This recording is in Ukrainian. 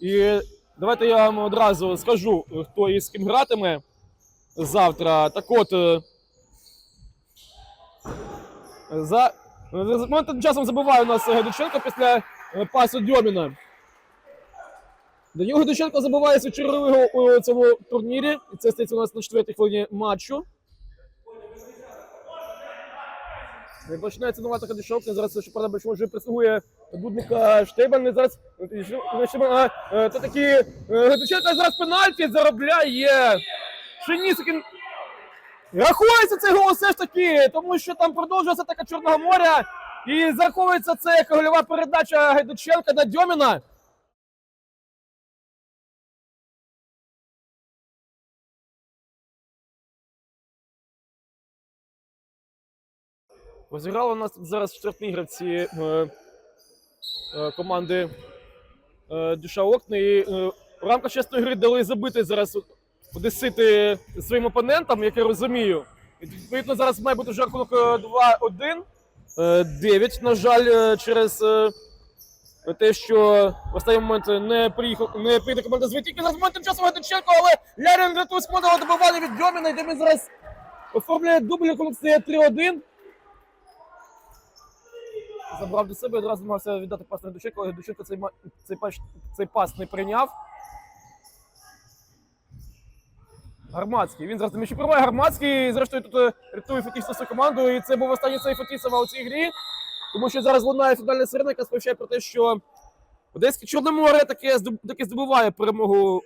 І давайте я вам одразу скажу, хто із ким гратиме завтра. Так от. е, За, за моментом часом забуває у нас Гедученко після е, пасу Дьоміна. Даніл Гедученко забиває свій черговий у цьому турнірі. І це стається у нас на четвертій хвилині матчу. І Починається нова така дешевка. Зараз Шепарда бачимо, вже прислугує будника Штейбан. І Зараз е, а, е, то такі дівчата зараз пенальті заробляє. Шинісикін Рахується цей гол все ж таки, тому що там продовжується така Чорного моря. І зараховується це як гольова передача Гайдученка на Дьоміна. Розіграли у нас зараз штрафні гравці е, е, команди е, Дюша Окна. І е, в рамках чесної гри дали забити зараз одесити своїм опонентам, як я розумію. І відповідно зараз має бути вже рахунок е, 2-1. Е, 9, на жаль, е, через е, те, що в останній момент не приїхав, не прийде команда з Тільки зараз момент тим часом Гатиченко, але Лярін рятує складного добивання від Дьоміна, і Дьомін зараз оформляє дубль, рахунок стає 3-1. Забрав до себе, одразу намагався віддати пас на Гедученко, але Гедученко цей, цей, пас, цей пас не прийняв. Гармацький. Він зараз м'ячі прибуває. Гармацький, зрештою, тут е, рятує Фетісова свою команду. І це був останній цей Фетісова у цій грі. Тому що зараз лунає фінальна сирена, яка сповіщає про те, що Одеське Чорне море таке здобуває перемогу